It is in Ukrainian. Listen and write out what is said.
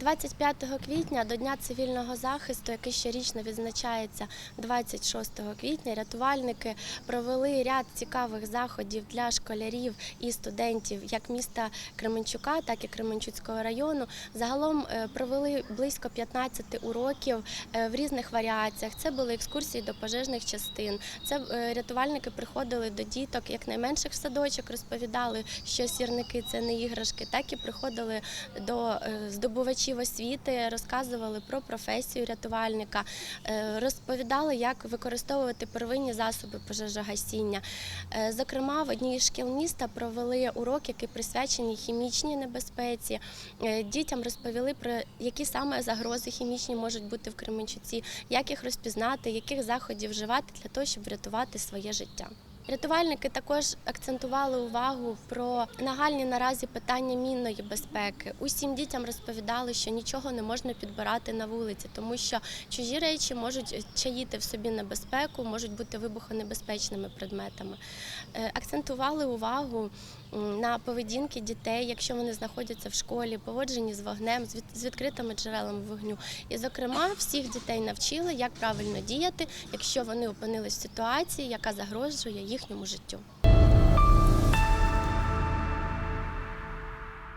25 квітня до Дня цивільного захисту, який щорічно відзначається 26 квітня, рятувальники провели ряд цікавих заходів для школярів і студентів як міста Кременчука, так і Кременчуцького району. Загалом е, провели близько 15 уроків е, в різних варіаціях. Це були екскурсії до пожежних частин. Це е, рятувальники приходили до діток, як найменших в садочок, розповідали, що сірники це не іграшки, так і приходили до е, здобувачів освіти, розказували про професію рятувальника, е, розповідали, як використовувати первинні засоби пожежогасіння. Е, Зокрема, в одній із шкіл міста провели урок, який присвячений хімічній небезпеці. Е, Дітям розповіли про які саме загрози хімічні можуть бути в Кременчуці, як їх розпізнати, яких заходів вживати для того, щоб врятувати своє життя. Рятувальники також акцентували увагу про нагальні наразі питання мінної безпеки. Усім дітям розповідали, що нічого не можна підбирати на вулиці, тому що чужі речі можуть чаїти в собі небезпеку, можуть бути вибухонебезпечними предметами. Е, Акцентували увагу на поведінки дітей, якщо вони знаходяться в школі, поводжені з вогнем, з відкритими джерелами вогню. І, зокрема, всіх дітей навчили, як правильно діяти, якщо вони опинились в ситуації, яка загрожує їхньому життю.